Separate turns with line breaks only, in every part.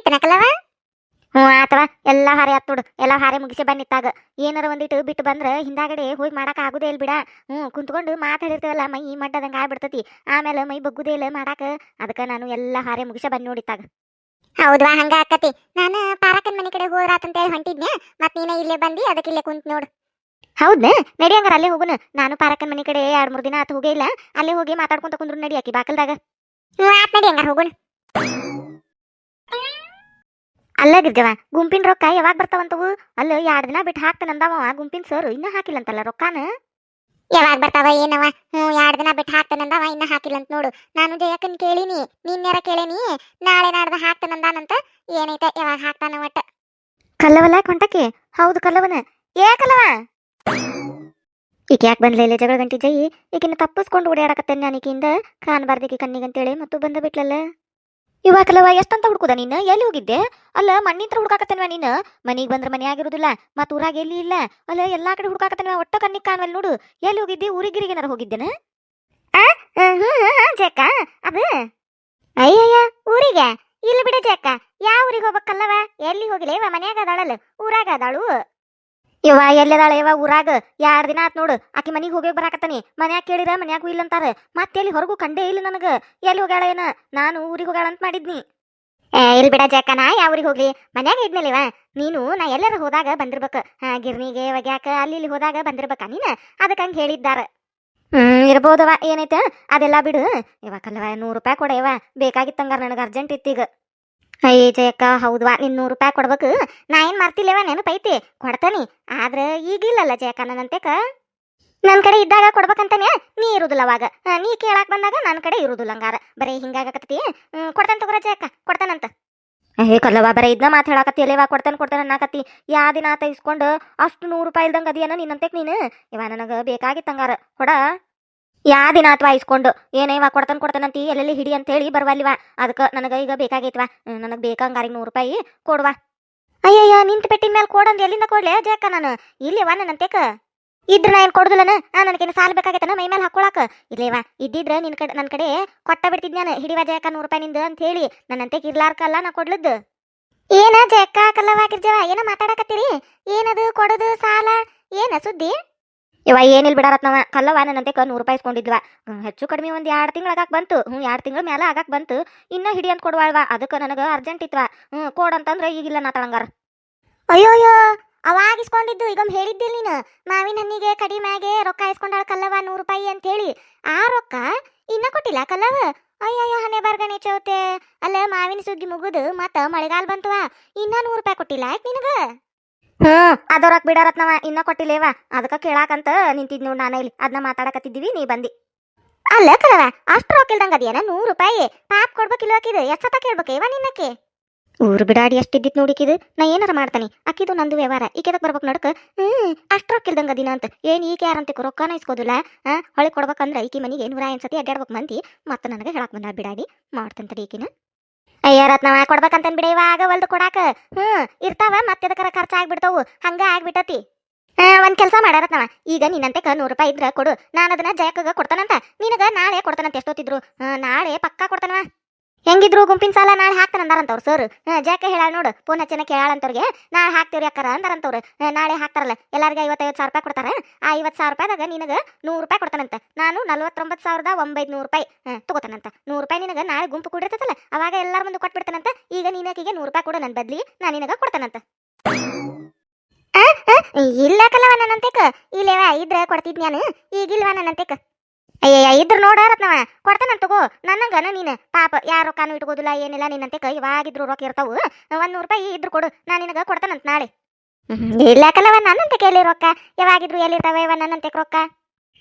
ಆಗಿತ್ತನಕಲವ ಹ್ಞೂ ಆತವ. ಎಲ್ಲ ಹಾರೆ ಹತ್ತುಡು ಎಲ್ಲ ಹಾರಿ ಮುಗಿಸಿ ಬಂದಿತ್ತಾಗ ಏನಾರ ಒಂದಿಟ್ಟು ಬಿಟ್ಟು ಬಂದ್ರೆ ಹಿಂದಾಗಡೆ ಹೋಗಿ ಮಾಡಕ್ ಆಗುದೇ ಇಲ್ಲ ಬಿಡ. ಹ್ಞೂ ಕುಂತ್ಕೊಂಡು ಮಾತಾಡಿರ್ತೇವಲ್ಲ ಮೈ ಮಡ್ಡದಂಗೆ ಆಗ್ಬಿಡ್ತತಿ. ಆಮೇಲೆ ಮೈ ಬಗ್ಗುದೇ ಇಲ್ಲ ಮಾಡಾಕ. ಅದಕ್ಕೆ ನಾನು ಎಲ್ಲ ಹಾರಿ ಮುಗಿಸಿ ಬಂದು ನೋಡಿತ್ತಾಗ ಹೌದ್ವಾ ಹಂಗ ಆಕತಿ. ನಾನು ಪಾರಕನ್ ಮನೆ ಕಡೆ ಹೋಗ್ರಾತಂತೇಳಿ ಹೊಂಟಿದ್ನೆ ಮತ್ ನೀನ ಇಲ್ಲೇ ಬಂದಿ ಅದಕ್ಕೆ ಇಲ್ಲೇ ಕುಂತ್ ನೋಡು. ಹೌದ ನಡಿ ಹಂಗಾರ ಅಲ್ಲೇ ಹೋಗುನು. ನಾನು ಪಾರಕನ್ ಮನೆ ಕಡೆ ಎರಡ್ ಮೂರ್ ದಿನ ಆತ ಹೋಗೇ ಇಲ್ಲ. ಅಲ್ಲೇ ಹೋಗಿ ಮಾತಾಡ್ಕೊಂತ ಕುಂದ್ರು ನಡಿ ಆಕಿ ಬಾಕಲ್ದಾಗ. ಹ್ಞೂ ಆತ್ ನಡಿ ಹಂಗಾರ ಹೋಗುಣ ಅಲ್ಲ ಗಿರ್ಜವ ಗುಂಪಿನ ರೊಕ್ಕ ಯಾವಾಗ ಬರ್ತಾವಂತವು? ಅಲ್ಲ ಎರಡು ದಿನ ಬಿಟ್ಟು ಹಾಕ್ತಾನಂದವ ಗುಂಪಿನ ಸರ್ ಇನ್ನ ಹಾಕಿಲ್ಲಂತಲ್ಲ ರೊಕ್ಕಾನ? ಯಾವಾಗ ಬರ್ತಾವ ಏನವ? ಹ್ಞೂ ಎರಡು ದಿನ ಬಿಟ್ಟು ಹಾಕ್ತಾನಂದವ ಇನ್ನ ಹಾಕಿಲ್ಲ ಅಂತ ನೋಡು. ನಾನು ಜಯಕ್ಕನ್ ಕೇಳಿನಿ ನಿನ್ನೆರ ಕೇಳೇನಿ? ನಾಳೆ ನಾಡ್ದ ಹಾಕ್ತಾನಂದಾನಂತ? ಏನೈತೆ ಯಾವಾಗ ಹಾಕ್ತಾನ ಒಟ್ಟ? ಕಲ್ಲವಲ್ಲ ಕೊಂಟಕ್ಕೆ ಹೌದು ಕಲ್ಲವನ. ಏ ಕಲ್ಲವ? ಈಕೆ ಯಾಕೆ ಬಂದ್ಲ ಇಲ್ಲ ಜಗಳ ಗಂಟಿ ಜೈ? ಈಕಿನ ತಪ್ಪಿಸ್ಕೊಂಡು ಓಡಾಡಕತ್ತೇನೆ ನಾನು ಈಕಿಂದ? ಕಾಣಬಾರ್ದಿಕ್ಕೆ ಕಣ್ಣಿಗಂತೇಳಿ ಮತ್ತು ಬಂದ ಬಿಟ್ಲಲ್ಲ? ಇವಾಗ ಕಲವ ಎಷ್ಟಂತ ಹುಡ್ಕುದ ನೀನು? ಎಲ್ಲಿ ಹೋಗಿದ್ದೆ? ಅಲ್ಲ, ಮಣ್ಣಿಂತ್ರ ಹುಡ್ಕಾಕತ್ತೇನ್ವ ನೀನು? ಮನಿಗ್ ಬಂದ್ರ ಮನೆ ಆಗಿರೋದಿಲ್ಲ, ಮತ್ತು ಊರಾಗ ಎಲ್ಲಿ ಇಲ್ಲ? ಅಲ್ಲ, ಎಲ್ಲಾ ಕಡೆ ಹುಡ್ಕಾಕತ್ತೇನ್ವ? ಒಟ್ಟ ಕಣ್ಣಿಗೆ ಕಾಣವಲ್ ನೋಡು. ಎಲ್ಲಿ ಹೋಗಿದ್ದಿ? ಊರಿಗಿರಿಗೇನಾರ ಹೋಗಿದ್ದೇನ? ಜಕ್ಕ ಅದು? ಅಯ್ಯಯ್ಯ, ಊರಿಗೆ? ಇಲ್ಲಿ ಬಿಡ ಜೇಕ, ಯಾವ ಊರಿಗೆ ಹೋಗ್ಬೇಕಲ್ಲವ? ಎಲ್ಲಿ ಹೋಗಿಲ್ಲ ಇವ ಮನ್ಯಾಗ ಅದಾಳಲ್ಲ, ಊರಾಗ ಅದಾಳು. ಇವ ಎಲ್ಲದಾಳ ಇವ ಊರಾಗ? ಎರಡ್ ದಿನ ಆತ್ ನೋಡು. ಆಕಿ ಮನಿಗ್ ಹೋಗಿ ಬರಾಕತ್ತಾನಿ. ಮನ್ಯಾಗ ಕೇಳಿರ, ಮನ್ಯಾಗೂ ಇಲ್ಲ ಅಂತಾರ ಮತ್ತೆ ಎಲ್ಲಿ ಹೊರಗೂ ಕಂಡೇ ಇಲ್ಲ ನನಗ. ಎಲ್ಲಿ ಹೋಗ್ಯಾಳ ಏನ? ನಾನು ಊರಿಗೆ ಹೋಗ್ಯಾಳ ಅಂತ ಮಾಡಿದ್ನಿ. ಏ ಇಲ್ಲಿ ಬಿಡ ಜಾಕ ನಾ ಯಾವ ಊರಿಗೆ ಹೋಗ್ಲಿ? ಮನ್ಯಾಗ ಇದ್ನಲ್ಲಿವ ನೀನು, ನಾ ಎಲ್ಲರ ಹೋದಾಗ ಬಂದಿರ್ಬೇಕ. ಹಾ, ಗಿರ್ನಿಗೆ, ಒಗ್ಯಾಕ, ಅಲ್ಲಿ ಇಲ್ಲಿ ಹೋದಾಗ ಬಂದಿರ್ಬೇಕ ನೀನ? ಅದಕ್ಕೆ ಹಂಗೆ ಹೇಳಿದ್ದಾರ. ಹ್ಮ್ ಇರ್ಬೋದವ ಏನೈತ? ಅದೆಲ್ಲ ಬಿಡು. ಇವಾಕಲ್ವ ನೂರು ರೂಪಾಯಿ ಕೊಡೆಯವ ಬೇಕಾಗಿತ್ತಂಗಾರ ನನಗೆ ಅರ್ಜೆಂಟ್ ಇತ್ತೀಗ. ಅಯ್ಯ ಜಯಕ್ಕ ಹೌದ್ವಾ ನಿನ್ ನೂರು ರೂಪಾಯಿ ಕೊಡ್ಬೇಕು. ನಾ ಏನ್ ಮರ್ತಿಲ್ಲವ ನೆನಪೈತಿ ಕೊಡ್ತಾನಿ. ಆದ್ರ ಈಗಿಲ್ಲಲ್ಲ ಜಯಕ್ಕ ನನ್ನಂತೆಕ. ನನ್ ಕಡೆ ಇದ್ದಾಗ ಕೊಡ್ಬೇಕಂತಾನೆ, ನೀ ಇರುದಿಲ್ಲ ಅವಾಗ. ನೀ ಕೇಳಾಕ್ ಬಂದಾಗ ನನ್ನ ಕಡೆ ಇರುದಿಲ್ಲ ಹಂಗಾರ. ಬರೀ ಹಿಂಗಾಗಕತ್ತಿ ಕೊಡ್ತಾನ ತಗೋರ ಜಯಕ್ಕ, ಕೊಡ್ತಾನಂತ. ಏ ಕಲ್ಲವ ಬರೀ ಇದ್ನ ಮಾತು ಹೇಳಾಕತ್ತಿ ಅಲ್ಲೇವಾ, ಕೊಡ್ತಾನೆ ಕೊಡ್ತಾನೆ ಅನ್ನಕತ್ತಿ. ಯಾ ದಿನ ಆತ ಇಸ್ಕೊಂಡು ಅಷ್ಟು ನೂರು ರೂಪಾಯಿ ಇಲ್ದಂಗ ಅದೇನ ನಿನ್ನಂತೆಕ್ ನೀನು? ಇವ ನನಗ ಬೇಕಾಗಿತ್ತಂಗಾರ. ಕೊಡ ಯಾ ದಿನ ಅಥವಾ ಇಸ್ಕೊಂಡು? ಏನೇವ ಕೊಡ್ತಾನೆ ಕೊಡ್ತಾನ ಕೊಡ್ತಾನಂತಿ, ಎಲ್ಲೆಲ್ಲಿ ಹಿಡಿ ಅಂತ ಹೇಳಿ ಬರ್ವಲ್ವ ಅದಕ್ಕೆ ನನಗೆ ಈಗ ಬೇಕಾಗೈತ್ವಾ. ನನಗೆ ಬೇಕಂಗಾರಿಗೆ ನೂರು ರೂಪಾಯಿ ಕೊಡ್ವಾ. ಅಯ್ಯಯ್ಯ, ನಿಂತ ಪೆಟ್ಟಿನ ಮೇಲೆ ಕೊಡಂದು ಎಲ್ಲಿಂದ ಕೊಡ್ಲೆ? ಜಯಕ್ಕ ನಾನು. ಇಲ್ಲಿವಾ ನನ್ನಂತೆಕ. ಇದ್ರ ನಾ ಏನು ಕೊಡುದಿಲ್ಲನ? ಆ ನನಗೇನು ಸಾಲ ಬೇಕಾಗೈತನ ಮೈ ಮೇಲೆ ಹಾಕೊಳಕ. ಇಲ್ಲೇವಾ ಇದ್ದಿದ್ರ ನಿನ್ ಕಡೆ ನನ್ನ ಕಡೆ ಕೊಟ್ಟ ಬಿಡ್ತಿದ್ನಾನ ಹಿಡಿವಾ ಜಯಕ್ಕ ನೂರು ರೂಪಾಯಿ ನಿಂದು ಅಂತ ಹೇಳಿ ನನ್ನಂತೆಕ್ ಇರ್ಲಾರ್ಕಲ್ಲ ನಾ ಕೊಡ್ಲದ್ದು. ಏನ ಜಯಕ್ಕ ಕಲ್ಲವಾಗಿರ್ಜವ ಏನ ಮಾತಾಡಕತ್ತೀರಿ? ಏನದು ಕೊಡೋದು ಸಾಲ? ಏನ ಸುದ್ದಿ? ಇವ ಏನಿಲ್ಲ ಬಿಡಾರತ್ನವ ಕಲ್ಲವ ನನ್ನಂತೆ ನೂರು ರೂಪಾಯಿ ಇಸ್ಕೊಂಡಿದ್ವ ಹೆಚ್ಚು ಕಡಿಮೆ ಒಂದು ಎರಡು ತಿಂಗಳ ಬಂತು. ಹ್ಞೂ ಎರಡ್ ತಿಂಗಳ ಮೇಲೆ ಆಗಾಕ್ ಬಂತು. ಇನ್ನ ಹಿಡಿ ಅಂತ ಕೊಡ್ವಾಳ್ವ. ಅದಕ್ಕೆ ನನಗೆ ಅರ್ಜೆಂಟ್ ಇತ್ವ. ಹ್ಞೂ ಕೊಡ್ ಅಂತಂದ್ರೆ ಈಗಿಲ್ಲ ನಾ ತಳಂಗಾರ. ಅಯ್ಯೋ ಅಯ್ಯೋ ಅವಾಗ ಇಸ್ಕೊಂಡಿದ್ದು ಈಗ ಹೇಳಿದ್ದಿಲ್ಲ ನೀನು. ಮಾವಿನ ಹಣ್ಣಿಗೆ ಕಡಿಮೆಗೆ ರೊಕ್ಕ ಇಸ್ಕೊಂಡಾಳ ಕಲ್ಲವ ನೂರು ರೂಪಾಯಿ ಅಂತ ಹೇಳಿ ಆ ರೊಕ್ಕ ಇನ್ನ ಕೊಟ್ಟಿಲ್ಲ ಕಲ್ಲವ ಅಯ್ಯಯ್ಯೋ ಹನೆ ಬರ್ಗಣಿ ಚೌತೆ. ಅಲ್ಲ ಮಾವಿನ ಸುಗ್ಗಿ ಮುಗುದು ಮತ್ತ ಮಳೆಗಾಲ ಬಂತವ. ಇನ್ನ ನೂರು ರೂಪಾಯಿ ಕೊಟ್ಟಿಲ್ಲ ಆಯ್ತು ನಿನಗ? ಹ್ಮ್. ಅದರಕ್ ಬಿಡಾರತ್ನವ ಇನ್ನ ಕೊಟ್ಟಿಲ್ಲೇವ. ಅದಕ್ಕ ಕೇಳಾಕಂತ ನಿಂತಿದ್ ನೋಡ್ ನಾನ ಇಲ್ಲಿ. ಅದನ್ನ ಮಾತಾಡಕತ್ತಿದ್ದೀವಿ ನೀ ಬಂದಿ. ಅಲ್ಲ ಕಲವ ಅಷ್ಟು ರೊಕ್ಕ ಇಲ್ದಂಗ ಅದೇನ ನೂರು ರೂಪಾಯಿ. ಪಾಪ್ ಕೊಡ್ಬೇಕಿಲ್ಲ ಆಕಿದು. ಎಷ್ಟತ್ತ ಕೇಳ್ಬೇಕೇವ ನಿನ್ನಕ್ಕೆ. ಊರು ಬಿಡಾಡಿ ಎಷ್ಟಿದ್ದಿತ್ ನೋಡಿಕಿದು ನಾ ಏನಾರ ಮಾಡ್ತಾನೆ. ಅಕ್ಕಿದು ನಂದು ವ್ಯವಹಾರ. ಈಕೆದಕ್ ಬರ್ಬೇಕು ನಡ್ಕ ಹ್ಮ್ ಅಷ್ಟು ರೊಕ್ಕ ಇಲ್ದಂಗ ದಿನ ಅಂತ. ಏನ್ ಈಕೆ ಯಾರಂತ ರೊಕ್ಕನ ಇಸ್ಕೋದಿಲ್ಲ. ಆ ಹೊಳಿ ಕೊಡ್ಬೇಕಂದ್ರ ಈಕಿ ಮನಿಗೆ ನೂರ ಎಂಟ್ ಸತಿ ಅಡ್ಡಾಡ್ಬೇಕು ಮಂದಿ. ಮತ್ತೆ ನನಗೆ ಹೇಳಕ್ ಬಂದ ಬಿಡಾಡಿ. ಮಾಡ್ತಂತಡಿ ಈಕಿನ. ಅಯ್ಯ ರತ್ನವ ಕೊಡ್ಬೇಕಂತನ್ ಬಿಡ, ಇವಾಗ ಒಲ್ದು ಕೊಡಾಕ. ಹ್ಮ್ ಇರ್ತಾವ, ಮತ್ತೆ ಅದಕ್ಕರ ಖರ್ಚು ಆಗ್ಬಿಡ್ತಾವು ಹಂಗ ಆಗ್ಬಿಟ್ಟತಿ. ಒಂದ್ ಕೆಲಸ ಮಾಡಾರತ್ನವ ಈಗ ನಿನ್ನಂತೆ ನೂರು ರೂಪಾಯಿ ಇದ್ರ ಕೊಡು. ನಾನು ಅದನ್ನ ಜಯಕ್ಕಗ ಕೊಡ್ತಾನಂತ. ನಿನಗ ನಾಳೆ ಕೊಡ್ತಾನಂತ ಎಷ್ಟೊತ್ತಿದ್ರು. ನಾಳೆ ಪಕ್ಕಾ ಕೊಡ್ತಾನವ. ಹೆಂಗಿದ್ರು ಗುಂಪಿನ ಸಾಲ ನಾಳೆ ಹಾಕ್ತಾನಂದಾರಂತವ್ರು ಸರ್ ಜಾಕ ಹೇಳಾಳ ನೋಡು. ಫೋನ್ ಹಚ್ಚನ ಕೇಳಾಳಂತವ್ರಿಗೆ. ನಾಳೆ ಹಾಕ್ತೀವ್ರಿ ಅಕ್ಕಾರ ಅಂದಾರಂತವ್ರು. ನಾಳೆ ಹಾಕ್ತಾರಲ್ಲ. ಎಲ್ಲರಿಗೆ ಐವತ್ತೈವತ್ತು ಸಾವಿರ ರೂಪಾಯಿ ಕೊಡ್ತಾರೆ. ಆ ಐವತ್ತು ಸಾವಿರ ರೂಪಾಯಿದಾಗ ನಿನಗೆ ನೂರು ರೂಪಾಯಿ ಕೊಡ್ತಾನಂತ. ನಾನು ನಲ್ವತ್ತೊಂಬತ್ತು ಸಾವಿರದ ಒಂಬೈನೂರು ರೂಪಾಯಿ. ತಗೋತಾನಂತ. ನೂರು ರೂಪಾಯಿ ನಿನಗೆ ನಾಳೆ ಗುಂಪು ಕೂಡಿರ್ತೈತಲ್ಲ, ಅವಾಗ ಎಲ್ಲರ ಮುಂದೆ ಕೊಟ್ಬಿಡ್ತಾನಂತ. ಈಗ ನೀನಕಿಗೆ ನೂರು ರೂಪಾಯಿ ಕೊಡು ನನ್ನ ಬದಲಿ ನಾನು ನಿನಗೆ ಕೊಡ್ತಾನಂತ. ಕಲವ ನನ್ನಂತೆ ಇಲ್ಲೇವ, ಇದ್ರ ಕೊಡ್ತಿದ್ ನಾನು. ಈಗಿಲ್ವ ನನ್ನಂತೆಕ? ಅಯ್ಯಯ್ಯ ಇದ್ರ ನೋಡ ರತ್ನವ ಕೊಡ್ತಾನಂತ ತಗೋ. ನನ್ನಂಗನ ನೀನು. ಪಾಪ ಯಾರು ರೊಕ್ಕನೂ ಇಟ್ಕೋದಿಲ್ಲ ಏನಿಲ್ಲ ನಿನ್ನಂತೆಕ ಇವಾಗಿದ್ರು ರೊಕ್ಕ ಇರ್ತಾವು. ಒಂದ್ ನೂರು ರೂಪಾಯಿ ಇದ್ರು ಕೊಡು. ನಾನು ನಿನಗ ಕೊಡ್ತಾನಂತ ನಾಳೆ. ಇಲ್ಲಕಲ್ಲವ ನನ್ನಂತೆ ಕೇಳಿ ರೊಕ್ಕ. ಯಾವಾಗಿದ್ರು ಎಲ್ಲಿರ್ತಾವ ಇವ ನನ್ನಂತೆ ರೊಕ್ಕ?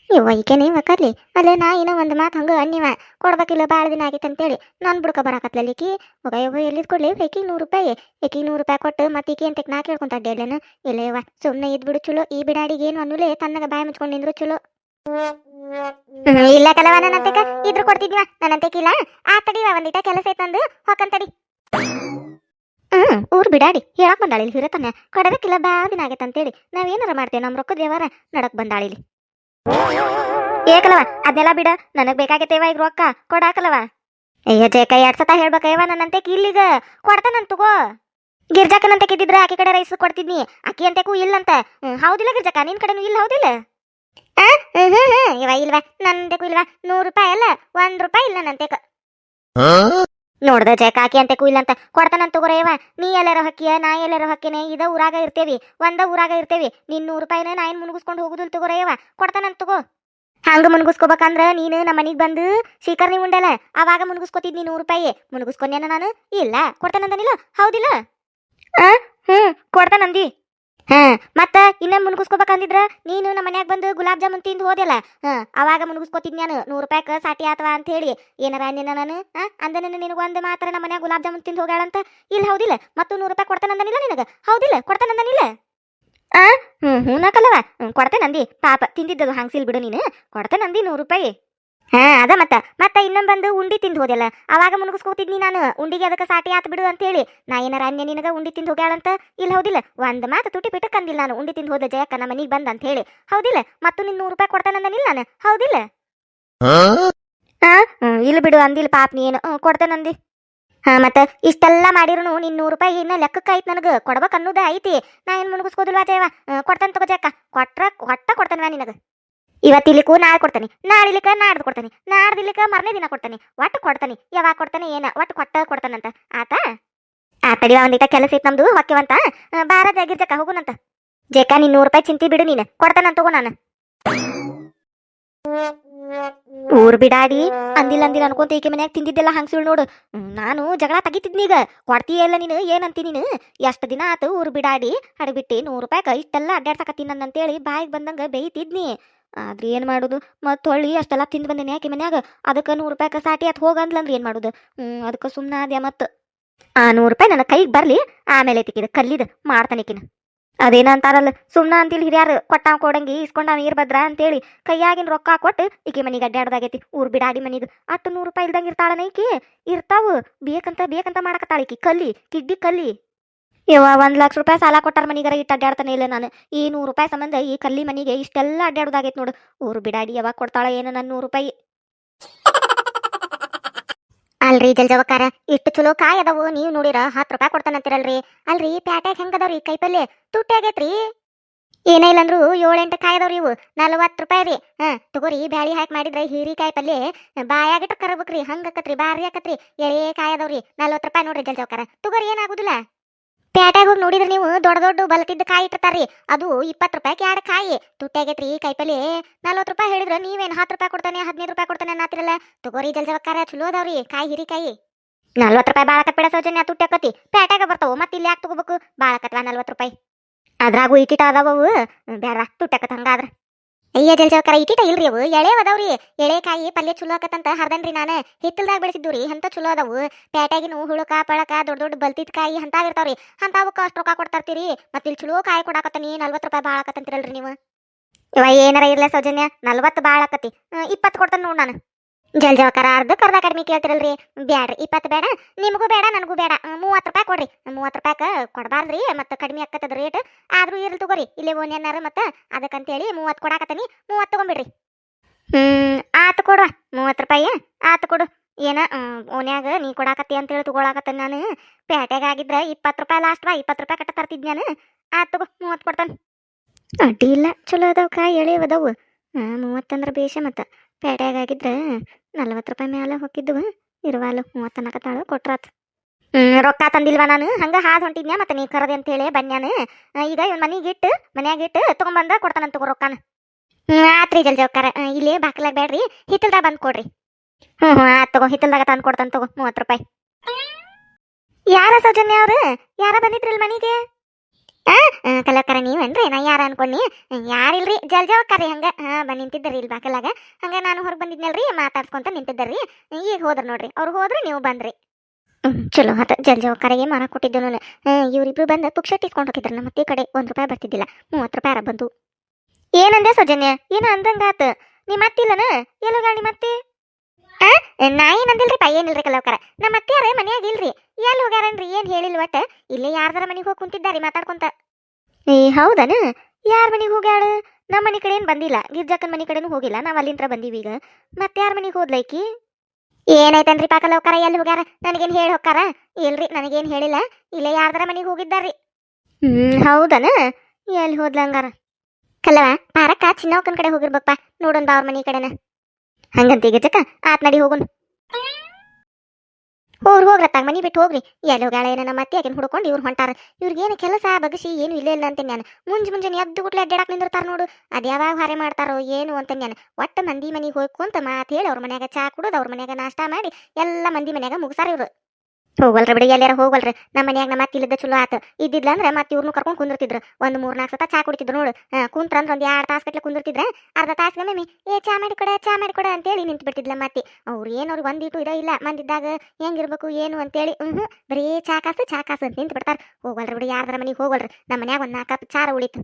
ಇವ ಈಕೆನೇ ನೀವ ಕರ್ಲಿ ಅಲ್ಲೇ ನಾ ಏನೋ ಒಂದು ಮಾತು ಹಂಗ ಅನ್ನಿವ. ಕೊಡ್ಬೇಕಿಲ್ಲ ಭಾಳ ದಿನ ಆಗಿತ್ತು ಅಂತೇಳಿ. ನಾನು ಬುಡ್ಕ ಬರಾಕತ್ಲಲ್ಲಿಕಿ ಒಬ್ಬ ಇವ ಎಲ್ಲಿದ್ ಕೊಡ್ಲಿ? ಏಕಿಗೆ ನೂರು ರೂಪಾಯಿ. ಏಕಿಗೆ ನೂರು ರೂಪಾಯಿ ಕೊಟ್ಟು ಮತ್ತೆ ಈಕೆ ಅಂತ ನಾ ಕೇಳ್ಕೊಂತ ಅಡ್ಡೇಳೇನು ಇಲ್ಲ ಇವ ಸುಮ್ಮನೆ ಇದ್ಬಿಡು ಚಲೋ. ಈ ಬಿಡಾಡಿಗೆ ಏನು ಅನ್ನುಲೇ ತನ್ನಗ ಬಾಯಿ ಮುಚ್ಕೊಂಡು ನಿಂದ್ರು ಚಲೋ. ಇಲ್ಲ ಕಲವ ನನ್ನಂತೆಕ ಇದ್ರು ಕೊಡ್ತಿದ್ವ ನನ್ನಂತೆಕಿಲ್ಲ ಆ ತಡಿವ ಒಂದಿಟ ಕೆಲಸ ಐತಂದು ಹೊಕ್ಕಂತಡಿ ಹ್ಮ್, ಊರ್ ಬಿಡಾಡಿ, ಹೇಳಕ್ ಬಂದಾಳಿ ಇಲ್ಲಿ ಹಿರತನ ಕೊಡಬೇಕಿಲ್ಲ, ಬಾ, ದಿನ ಆಗೈತೆ ಅಂತೇಳಿ. ನಾವೇನಾರ ಮಾಡ್ತೇವೆ ನಮ್ಮ ರೊಕ್ಕದ ವ್ಯವಹಾರ ನಡಕ್ ಬಂದಾಳಿಲಿ ಏಕಲವ ಅದನ್ನೆಲ್ಲ ಬಿಡ, ನನಗ್ ಬೇಕಾಗೈತೇವ ಈಗ ರೊಕ್ಕ ಕೊಡಾಕಲವ ಅಯ್ಯ ಜೇಕ ಎರಡ್ ಸತ ಹೇಳ್ಬೇಕಯ್ಯವ ನನ್ನಂತೆ ಇಲ್ಲಿಗ. ಕೊಡ್ತಾನಂತ ತಗೋ. ಗಿರ್ಜಾಕನಂತೆ ಇದ್ದಿದ್ರ ಆಕೆ ಕಡೆ ರೈಸ್ ಕೊಡ್ತಿದ್ನಿ, ಆಕಿ ಅಂತೆಗೂ ಇಲ್ಲಂತ. ಹೌದಿಲ್ಲ ಗಿರ್ಜಾಕ, ನಿನ್ ಕಡೆನೂ ಇಲ್ಲ, ಹೌದಿಲ್ಲ? ಇವ ಇಲ್ವಾ? ನಂದೆಕು ಇಲ್ವಾ? ನೂರು ರೂಪಾಯಿ ಅಲ್ಲ? ಒಂದ್ ರೂಪಾಯಿ ಇಲ್ಲ ನಂತೆಕ ನೋಡ್ದ ಜಯ ಕಾಕಿ ಅಂತೆ ಕುಯ್ಲಂತ ಅಂತ ಕೊಡ್ತಾನಂತ ತಗೋರೇವ ನೀ ಎಲ್ಲಾರ ಹಕ್ಕಿಯ ನಾ ಎಲ್ಲಾರ ಹಕ್ಕಿನೇ? ಇದ ಊರಾಗ ಇರ್ತೇವಿ. ಒಂದ ಊರಾಗ ಇರ್ತೇವಿ. ನಿನ್ ನೂರು ರೂಪಾಯಿನ ನಾ ಏನ್ ಮುನ್ಗುಸ್ಕೊಂಡು ಹೋಗುದಿಲ್ಲ ತಗೋರೇವ ಕೊಡ್ತಾನಂತ ತಗೋ. ಹಂಗ ಮುನ್ಗುಸ್ಕೋಬೇಕಂದ್ರ ನೀನು ನಮ್ಮ ಮನಿಗ್ ಬಂದು ಶೀಕರ್ನಿ ಉಂಡಲ್ಲ. ಅವಾಗ ಮುನ್ಗಿಸ್ಕೊತಿದ್ನಿ ನೂರು ರೂಪಾಯಿ. ಮುನ್ಗುಸ್ಕೊಂಡೇನ ನಾನು? ಇಲ್ಲ. ಕೊಡ್ತಾನಂದನಿಲ್ಲ ಹೌದಿಲ್ಲ? ಆ? ಹ್ಮ್. ಕೊಡ್ತಾನಂದಿ ಹಾ, ಮತ್ತ ಇನ್ನ ಮುನ್ಗುಸ್ಕೋಬೇಕಂದಿದ್ರ ನೀನು ನಮ್ಮ ಮನ್ಯಾಗ ಬಂದು ಗುಲಾಬ್ ಜಾಮೂನ್ ತಿಂದು ಹೋದೆಲ್ಲ. ಹಾ, ಅವಾಗ ಮುನ್ಗುಸ್ಕೋತಿದ್ ನಾನು. ನೂರು ರೂಪಾಯಿಕ ಸಾಟಿ ಆತವ ಅಂತ ಹೇಳಿ. ಏನಾರ ನಿನ್ನ ನಾನು? ಅಂದನ ನಿನಗೆ ಒಂದು ಮಾತ್ರ ನಮ್ಮ ಮನ್ಯಾಗ ಗುಲಾಬ್ ಜಾಮೂನ್ ತಿಂದು ಹೋಗ್ಯಾಳಂತ? ಇಲ್ಲ, ಹೌದಿಲ್ಲ. ಮತ್ತು ನೂರು ರೂಪಾಯಿ ಕೊಡ್ತಾನಂದನಿಲ್ಲ ನಿನಗೆ? ಹೌದಿಲ್ಲ ಕೊಡ್ತಾನಂದನಿಲ್ಲ ಆ, ಹ್ಮ್ ಹ್ಞೂ ನಾಕಲ್ಲವ ಹ್ಮ್ ಕೊಡ್ತೇನಂದಿ ಪಾಪ, ತಿಂದಿದ್ದದು ಹಂಗ್ಸಿಲ್ ಬಿಡು ನೀನು. ಕೊಡ್ತೇನಂದಿ ನೂರು ರೂಪಾಯಿ. ಹಾ, ಅದ ಮತ್ತ. ಮತ್ತ ಇನ್ನೊಂದ್ ಬಂದು ಉಂಡಿ ತಿಂದು ಹೋದೆಲ್ಲ. ಅವಾಗ ಮುನ್ಗಿಸ್ಕೋತಿದ್ನಿ ನಾನು. ಉಂಡಿಗೆ ಅದಕ್ಕೆ ಸಾಟಿ ಆತ್ ಬಿಡು ಅಂತ ಹೇಳಿ ನಾ ಏನಾರ ಅನ್ಯ ನಿನಗ ಉಂಡಿ ತಿಂದು ಹೋಗ್ಯಾಳಂತ? ಇಲ್ಲ, ಹೌದಿಲ್ಲ. ಒಂದ್ ಮಾತು ತುಟಿ ಪಿಟ ಕಂದಿಲ್ಲ ನಾನು. ಉಂಡಿ ತಿಂದು ಹೋದ ಜಯಕ್ಕ ನಮ್ಮ ಮನಿಗೆ ಬಂದ ಅಂತ ಹೇಳಿ ಹೌದಿಲ್ಲ. ಮತ್ತು ನಿನ್ ನೂರು ರೂಪಾಯಿ ಕೊಡ್ತಾನಂದನಿಲ್ಲ ನಾನು. ಹೌದಿಲ್ಲ? ಇಲ್ಲ ಬಿಡು ಅಂದಿಲ್ಲ ಪಾಪ ನೀ ಏನು ಕೊಡ್ತಾನಂದಿ ಕೊಡ್ತೇನಂದಿ ಹಾ, ಮತ್ತ ಇಷ್ಟೆಲ್ಲ ಮಾಡಿರುನು ನಿನ್ ನೂರು ರೂಪಾಯಿ ಇನ್ನ ಲೆಕ್ಕಕ್ಕೆ ಐತ್ ನನಗ. ಕೊಡ್ಬೇಕು ಅನ್ನೋದ ಐತಿ. ನಾ ಏನ್ ಮುನ್ಗಿಸ್ಕೋದಿಲ್ವಾ ಜಯವ ಕೊಡ್ತಾನ ತಗೋ ಜಯಕ್ಕ. ಕೊಟ್ರ ಕೊಟ್ಟ ಕೊಡ್ತಾನ ನಿನಗ? ಇವತ್ತಿಲಿಕ್ಕೂ ನಾಳೆ ಕೊಡ್ತಾನೆ. ನಾಳಿಲಿಕ್ಕ ನಾಡ್ದು ಕೊಡ್ತಾನೆ. ನಾಡ್ದಿಲಿಕ್ಕ ಮರನೇ ದಿನ ಕೊಡ್ತಾನೆ. ಒಟ್ಟು ಕೊಡ್ತಾನೆ. ಯಾವಾಗ ಕೊಡ್ತಾನೆ ಏನ? ಒಟ್ಟು ಕೊಟ್ಟ ಕೊಡ್ತಾನಂತ. ಆತ? ಆ ತಡಿವ ಒಂದಿಟ ಕೆಲಸ ಇತ್ತು ನಮ್ದು ಹೊಕ್ಕೆವಂತ ಬಾರ ಜಾಗಿರ್ ಜಕ್ಕ ಹೋಗುನಂತ. ಜೇಕ ನೀನ್ ನೂರು ರೂಪಾಯಿ ಚಿಂತಿ ಬಿಡು ನೀನು. ಕೊಡ್ತಾನಂತ ತಗೋ ನಾನು. ಊರ್ ಬಿಡಾಡಿ ಅಂದಿಲ್ಲ ಅಂದಿಲ್ಲ ಅನ್ಕೊಂತ ಈಕೆ ಮನ್ಯಾಗ ತಿಂದಿದ್ದೆಲ್ಲ ಹಂಗ್ಸುಳ್ ನೋಡು. ನಾನು ಜಗಳ ತೆಗಿತಿದ್ನಿ ಈಗ. ಕೊಡ್ತೀಯ ಇಲ್ಲ ನೀನು? ಏನಂತಿ ನೀನು? ಎಷ್ಟು ದಿನ ಆತು ಊರ್ ಬಿಡಾಡಿ? ಅಡಬಿಟ್ಟಿ ನೂರು ರೂಪಾಯಿಗೆ ಇಷ್ಟೆಲ್ಲ ಅಡ್ಡಾಡ್ಸಕತ್ತೀನಿ ನನ್ನಂತೇಳಿ ಬಾಯಿಗೆ ಬಂದಂಗ ಬೇಯ್ತಿದ್ನಿ. ಆದ್ರೆ ಏನು ಮಾಡುದು? ಮತ್ತು ಹೊಳ್ಳಿ ಅಷ್ಟೆಲ್ಲ ತಿಂದು ಬಂದೇನೆ ಯಾಕೆ ಮನ್ಯಾಗ. ಅದಕ್ಕೆ ನೂರು ರೂಪಾಯಿ ಸಾಟಿ ಅತ್ ಹೋಗಂದ್ಲಂದ್ರೆ ಏನು ಮಾಡೋದು? ಹ್ಞೂ ಅದಕ್ಕೆ ಸುಮ್ಮನೆ ಆದ್ಯ ಮತ್ತು ಆ ನೂರು ರೂಪಾಯಿ ನನ್ನ ಕೈಗೆ ಬರಲಿ, ಆಮೇಲೆ ತಿಕ್ಕಿದ ಕಲ್ಲಿದ ಮಾಡ್ತಾನಿಕಿನ ಅದೇನ ಅದೇನಂತಾರಲ್ಲ ಸುಮ್ನ ಅಂತೇಳಿ ಹಿರಿಯಾರು ಕೊಟ್ಟಾವ್ ಕೊಡಂಗಿ ಇಸ್ಕೊಂಡ ನೀರ್ ಭದ್ರ ಅಂತೇಳಿ ಕೈಯಾಗಿನ ರೊಕ್ಕ ಕೊಟ್ಟು ಈಕೆ ಮನಿಗೆ ಅಡ್ಡಾಡ್ದಾಗೈತಿ ಊರ್ ಬಿಡಾಡಿ ಮನೆಗೆ. ಅಟ್ಟು ನೂರು ರೂಪಾಯಿ ಇಲ್ದಂಗ ಇರ್ತಾಳನ ಈಕಿ? ಇರ್ತಾವು, ಬೇಕಂತ ಬೇಕಂತ ಮಾಡಕತ್ತಾಳ ಈಕಿ, ಕಲ್ಲಿ, ಕಿಡ್ಡಿ ಕಲ್ಲಿ. ಯವ್ವ, ಒಂದ್ ಲಕ್ಷ ರೂಪಾಯಿ ಸಾಲ ಕೊಟ್ಟಾರ ಮನಿಗರ, ಇಟ್ಟು ಅಡ್ಡಾಡ್ತಾನೆ ಇಲ್ಲ ನಾನು. ಈ ನೂರು ರೂಪಾಯಿ ಸಂಬಂಧ ಈ ಕಲ್ಲಿ ಮನಿಗೆ ಇಷ್ಟೆಲ್ಲ ಅಡ್ಡಾಡೋದಾಗೈತೆ ನೋಡು. ಊರು ಬಿಡಾಡಿ ಯಾವಾಗ ಕೊಡ್ತಾಳ ಏನು ನನ್ನ ನೂರು ರೂಪಾಯಿ. ಅಲ್ರಿ ಜಲ್ಜವಕಾರ ಇಷ್ಟು ಚಲೋ ಕಾಯಿ ಅದಾವು, ನೀವು ನೋಡಿರ, ಹತ್ತು ರೂಪಾಯಿ ಕೊಡ್ತಾನಂತಿರಲ್ರಿ. ಅಲ್ರಿ ಪ್ಯಾಟ್ಯಾಗ ಹೆಂಗದವ್ರಿ ಕೈಪಲ್ಲೆ ತುಟ್ಟಿ ಆಗೈತ್ರಿ. ಏನೇ ಇಲ್ಲಂದ್ರು ಏಳೆಂಟು ಕಾಯಿ ಅದಾವ್ರಿ ಇವು. ನಲವತ್ತು ರೂಪಾಯಿ ರೀ. ಹಾ, ತಗೋರಿ, ಬ್ಯಾಳಿ ಹಾಕಿ ಮಾಡಿದ್ರೆ ಹೀರಿಕಾಯಿ ಪಲ್ಲೆ ಬಾಯಾಗಿಟ್ಟು ಕರಬೇಕ್ರಿ ಹಂಗ ಬಾರಿ ಆಕತ್ರಿ ಎಳೆ ಕಾಯಿ ಅದಾವ್ರಿ. ರೂಪಾಯಿ ನೋಡ್ರಿ ಜಲ್ಜವಕಾರ ತಗೋರಿ ಏನಾಗುದಿಲ್ಲ ಪ್ಯಾಟ್ಯಾಗ ಹೋಗಿ ನೋಡಿದ್ರೆ ನೀವು ದೊಡ್ಡ ದೊಡ್ಡ ಬಲತಿದ್ದ ಕಾಯಿ ಇಟ್ಟಿರ್ತಾರ್ರಿ. ಅದು ಇಪ್ಪತ್ತು ರೂಪಾಯಿಗೆ ಎರಡು ಕಾಯಿ. ತುಟ್ಟಿ ಈ ಕಾಯಿಪಲ್ಲೆ ನಲ್ವತ್ತು ರೂಪಾಯಿ ಹೇಳಿದ್ರೆ ನೀವೇನು ಹತ್ತು ರೂಪಾಯಿ ಕೊಡ್ತಾನೆ, ಹದಿನೈದು ರೂಪಾಯಿ ಕೊಡ್ತಾನೆ ಅನ್ನತ್ತಿರಲ್ಲ? ತಗೋರಿ ಜಲ್ಜವಕಾರ ಚಲೋ ಅದಾವ್ರಿ. ಕಾಯಿ ಹಿರಿಕಾಯಿ ನಲ್ವತ್ತು ರೂಪಾಯಿ ಬಾಳಕತ್ ಬೇಡ ಸೌಜನ್ಯ ತುಟ್ಟಿ ಆಕತಿ ಪ್ಯಾಟ್ಯಾಗ ಬರ್ತಾವು, ಮತ್ತೆ ಇಲ್ಲಿ ಯಾಕೆ ತಗೋಬೇಕು? ಬಾಳಕತ್ವಾ ನಲ್ವತ್ತು ರೂಪಾಯಿ. ಅದ್ರಾಗೂ ಇಟಿಟ ಅದಾವವು. ಬೇಡ ತುಟ್ಟಿ ಹಂಗಾದ್ರೆ ಹಂಗಾದ್ರ. ಅಯ್ಯ ಜಲ್ಜವಕಾರ ಇಟಿಟ ಇಲ್ರಿ ಅವು? ಎಳೆ ಅದಾವ್ರಿ. ಎಳೆಕಾಯಿ ಪಲ್ಯ ಚಲೋ ಆಕತ್ತಂತ ಹರ್ದನ್ರಿ ನಾನು. ಹಿತ್ತಲ್ದಾಗ ಬೆಳೆಸಿದ್ದು ರೀ ಅಂತ ಚಲೋ ಅದಾವು? ಪ್ಯಾಟ್ಯಾಗಿನ ಹುಳಕ, ಪಳಕ, ದೊಡ್ಡ ದೊಡ್ಡ ಬಲ್ತಿದ ಕಾಯಿ ಅಂತಾವ್ ಇರ್ತಾವ್ರಿ. ಅಂತಾವಕ್ಕ ಅಷ್ಟು ರೊಕ್ಕ ಕೊಡ್ತಾರ್ತೀರಿ. ಮತ್ತೆ ಇಲ್ಲಿ ಚಲೋ ಕಾಯಿ ಕೊಡಾಕತ್ತಾನಿ, ನಲ್ವತ್ತು ರೂಪಾಯಿ ಭಾಳ ಆಕತ್ತಂತಿರಲ್ರಿ ನೀವು. ಇವ ಏನಾರ ಇರ್ಲ ಸೌಜನ್ಯ? ನಲ್ವತ್ತು ಭಾಳ ಆಕತಿ ಇಪ್ಪತ್ತು ಕೊಡ್ತಾನೆ ನೋಡಿ ನಾನು. ಜಲ್ಜವಕಾರ ಅರ್ಧಕ್ಕೆ ಅರ್ಧ ಕಡಿಮೆ ಕೇಳ್ತಿರಲ್ರಿ. ಬ್ಯಾಡ್ರಿ, ಇಪ್ಪತ್ತು ಬೇಡ ನಿಮಗೂ ಬೇಡ ನನಗೂ ಬೇಡ ಕೊಡ್ರಿ. ಮೂವತ್ತು ರೂಪಾಯಿಗೆ ಕೊಡಬಾರ್ದ್ರಿ, ಮತ್ತು ಕಡಿಮೆ ಆಕತ್ತದ ರೇಟ್ ಆದರೂ ಇರಲಿ ತಗೋರಿ. ಇಲ್ಲೇ ಏನಾರು ಮತ್ತೆ ಅದಕ್ಕಂತೇಳಿ ಮೂವತ್ತು ಕೊಡಾಕತ್ತೀನಿ, ಮೂವತ್ತು ತೊಗೊಂಬಿಡ್ರಿ. ಹ್ಞೂ ಆತು ಕೊಡುವ ಮೂವತ್ತು ರೂಪಾಯಿ. ಆತು ಕೊಡು. ಏನ ಓನ್ಯಾಗ ನೀ ಕೊಡಾಕತ್ತಿ ಅಂತೇಳಿ ತಗೊಳಾಕತ್ತ ನಾನು. ಪೇಟೆಗೆ ಆಗಿದ್ರೆ ಇಪ್ಪತ್ತು ರೂಪಾಯಿ ಲಾಸ್ಟ್ ಬಾ ಇಪ್ಪತ್ತು ರೂಪಾಯಿ ಕಟ್ಟ ತರ್ತಿದ್ ನಾನು ಆತು ತಗೋ, ಮೂವತ್ತು ಕೊಡ್ತಾನೆ. ಅಡ್ಡಿ ಇಲ್ಲ, ಚಲೋ ಅದಾವ, ಕಾಯಿ ಎಳೆವ್ ಅದಾವು. ಮೂವತ್ತಂದ್ರೆ ಬೇಷ ಮತ್ತು. ಪೇಟೆಗೆ ಆಗಿದ್ರೆ ನಲ್ವತ್ತು ರೂಪಾಯಿ ಮ್ಯಾಲೆ ಹೊಕ್ಕಿದ್ವು ಇರುವಲ್ಲ ಮೂವತ್ತು ಅನ್ನಕತ್ತಾಳು, ಕೊಟ್ರಾತು. ರೊಕ್ಕ ತಂದಿಲ್ವಾ ನಾನು? ಹಂಗೆ ಹಾದು ಹೊಂಟಿದ್ನ್ಯಾ ಮತ್ತೆ ನೀ ಕರದೆ ಅಂತೇಳಿ ಬನ್ಯಾನ ಈಗ ಇಟ್ಟು, ಮನ್ಯಾಗ ಇಟ್ಟು ತಗೊಂಬಂದ ಕೊಡ್ತಾನಂತ ತಗೋ ರೊಕ್ಕನ. ಹ್ಮ್, ಆತ್ರಿ ಜಲ್ಜವಕಾರ ಇಲ್ಲಿ ಬಾಕಲಾಗ ಬೇಡ್ರಿ ಹಿತ್ತಲ್ದಾಗ ಬಂದ್ ಕೊಡ್ರಿ. ಹ್ಞೂ ಹ್ಞೂ ಆತ್ ತಗೋ, ಹಿತ್ತಲ್ದಾಗ ತಂದು ಕೊಡ್ತಾನೆ ತಗೋ, ಮೂವತ್ತು ರೂಪಾಯಿ. ಯಾರ ಸೌಜನ್ಯ ಅವ್ರು? ಯಾರ ಬಂದಿದ್ರಲ್ ಮನಿಗೆ? ಕಲಕರ ನೀವೇನ್ರಿ? ನಾ ಯಾರ ಅನ್ಕೊಂಡಿ ಯಾರಿಲ್ರಿ ಜಲ್ಜವಕ್ಕಾರಿ ಹಂಗ. ಹಾ ಬಂದ್ ನಿಂತಿದ್ದರಿ ಇಲ್ಲಿ ಬಾಕಲಾಗ. ಹಂಗ ನಾನು ಹೊರಗೆ ಬಂದಿದ್ನಲ್ರಿ, ಮಾತಾಡ್ಸ್ಕೊಂತ ನಿಂತಿದ್ದರಿ. ಈಗ ಹೋದ್ರ ನೋಡ್ರಿ. ಅವ್ರು ಹೋದ್ರೆ ನೀವು ಬಂದ್ರಿ. ಹ್ಮ್, ಚಲೋ ಆತ. ಕರೆಗೆ ಮಾರಾ ಕೊಟ್ಟಿದ್ದು ನಾನು. ಇವರಿಬ್ರು ಬಂದು ಪುಕ್ಷಟ್ ಇಸ್ಕೊಂಡು ಹೋಗಿದ್ರು ನಮ್ಮ ಕಡೆ ಒಂದ್ ರೂಪಾಯಿ ಬರ್ತಿದ್ದಿಲ್ಲ. ಮೂವತ್ತು ರೂಪಾಯಿ ಬಂತು. ಏನಂದೆ ಸೌಜನ್ಯ? ಏನು ಅಂದಂಗಾತ ನಿಮ್ಮ ಅತ್ತಿಲ್ಲನ ಎಲ್ಲೋಗ ನಿಮ್ಮ ಅತ್ತೆ? ನಾ ಏನಂದಿಲ್ರಿಪ್ಪ ಏನಿಲ್ರಿ ಕಲವಕರ? ನಮ್ಮ ಅತ್ತಿಯಾರ ಮನೆಯಾಗ ಇಲ್ರಿ. ಎಲ್ಲಿ ಹೋಗ್ಯಾರನ್ರಿ? ಏನು ಹೇಳಿಲ್ಲ ಒಟ್ಟ? ಇಲ್ಲೇ ಯಾರ್ದಾರ ಮನೆಗೆ ಹೋಗಿ ಕುಂತಿದ್ದಾರಿ ಮಾತಾಡ್ಕೊಂತ? ಏ, ಹೌದನ? ಯಾರ ಮನೆಗೆ ಹೋಗ್ಯಾಳ? ನಮ್ಮ ಮನೆ ಕಡೆ ಏನು ಬಂದಿಲ್ಲ. ಗಿರ್ಜಾಕನ ಮನೆ ಕಡೆನೂ ಹೋಗಿಲ್ಲ. ನಾವು ಅಲ್ಲಿಂತ್ರ ಬಂದೀವಿ ಈಗ. ಮತ್ತೆ ಯಾರ ಮನೆಗೆ ಹೋದ್ಲೈಕಿ ಏನಾಯ್ತನ್ರಿ ಪಾಕಲ್ ಹೋಗಾರ ಎಲ್ಲಿ ಹೋಗ್ಯಾರ? ನನಗೇನು ಹೇಳಿ ಹೋಗಾರ ಇಲ್ರಿ, ನನಗೇನು ಹೇಳಿಲ್ಲ. ಇಲ್ಲೇ ಯಾರ್ದಾರ ಮನೆಗೆ ಹೋಗಿದ್ದಾರ್ರಿ. ಹ್ಮ್, ಹೌದನ? ಎಲ್ಲಿ ಹೋದ್ಲ ಹಂಗಾರ? ಕಲ್ಲವ ಪಾರಕ್ಕ ಚಿನ್ನವಕ್ಕನ ಕಡೆ ಹೋಗಿರ್ಬೇಕಪ್ಪ. ನೋಡೊಂದು ಅವ್ರ ಮನೆ ಕಡೆನ. ಹಂಗಂತ ಈಗ ಜಕ್ಕ ಆತ್ ನಡಿ ಹೋಗುನ್. ಹೋರ್ ಹೋಗ್ರತ್ತಾಗ ಮನಿ ಬಿಟ್ಟು ಹೋಗ್ರಿ. ಎಲ್ಲಿ ಹೋಗ್ಯಾಳ ಏನ ನಮ್ಮ ಅತ್ತೆ ಆಕಿನ ಹುಡ್ಕೊಂಡು ಇವ್ರು ಹೊಂಟಾರ. ಇವ್ರಿಗೇನು ಕೆಲಸ ಬಗಸಿ ಏನು ಇಲ್ಲ ಇಲ್ಲ ಅಂತ ನಾನು ಮುಂಜ್ ಮುಂಜಾನೆ ಎದ್ದು ಗುಟ್ಲೆ ಅಡ್ಡಾಡಕ್ ನಿಂದಿರ್ತಾರ ನೋಡು. ಅದು ಯಾವಾಗ ಹಾರೆ ಮಾಡ್ತಾರೋ ಏನು ಅಂತ ನಾನು ಒಟ್ಟ ಮಂದಿ ಮನೆಗೆ ಹೋಗಿ ಕುಂತ ಮಾತು ಹೇಳಿ ಅವ್ರ ಮನ್ಯಾಗ ಚಾ ಕುಡಿದು, ಅವ್ರ ಮನ್ಯಾಗ ನಾಷ್ಟ ಮಾಡಿ ಎಲ್ಲ ಮಂದಿ ಮನ್ಯಾಗ ಮುಗಿಸಾರ ಇವ್ರು. ಹೋಗಲ್ರಿ ಬಿಡಿ ಎಲ್ಲಾರ ಹೋಗಲ್ರಿ. ನಮ್ಮ ಮನ್ಯಾಗ ನಮ್ಮ ಇಲ್ಲದ ಚಲೋ ಆತ. ಇದ್ದಿದ್ಲ ಅಂದ್ರೆ ಮತ್ತೆ ಇವ್ರನ್ನ ಕರ್ಕೊಂಡು ಕುಂದಿರ್ತಿದ್ರು. ಒಂದು ಮೂರ್ ನಾಲ್ಕು ಸತ ಚಾ ಕುಡಿತಿದ್ರು ನೋಡು. ಕುಂತ್ರಂದ್ರೆ ಒಂದು ಎರಡು ತಾಸು ಗಟ್ಲೆ ಕುಂದಿರ್ತಿದ್ರೆ ಅರ್ಧ ತಾಸ್ಗೆ ಮಮ್ಮಿ, ಏ, ಚಾ ಮಾಡಿ ಕೊಡ, ಚಾ ಮಾಡಿ ಕೊಡ ಅಂತೇಳಿ ನಿಂತು ಬಿಟ್ಟಿದ್ಲ ಮತ್ತೆ ಅವ್ರು ಏನು ಅವ್ರಿಗೆ ಒಂದಿಟ್ಟು ಇದ ಇಲ್ಲ. ಮಂದಿದ್ದಾಗ ಹೆಂಗಿರ್ಬೇಕು, ಏನು ಅಂತೇಳಿ ಹ್ಞೂ ಬರೀ ಚಾ ಕಾಸು ಚಾ ಕಾಸು ಅಂತ ನಿಂತು ಬಿಡ್ತಾರ ಹೋಗಲ್ರಿ ಬಿಡಿ, ಯಾರ್ದಾರ ಮನೆಗೆ ಹೋಗಲ್ರಿ. ನಮ್ಮ ಮನ್ಯಾಗ ಒಂದು ನಾಲ್ಕು ಚಾರ ಉಳಿತು.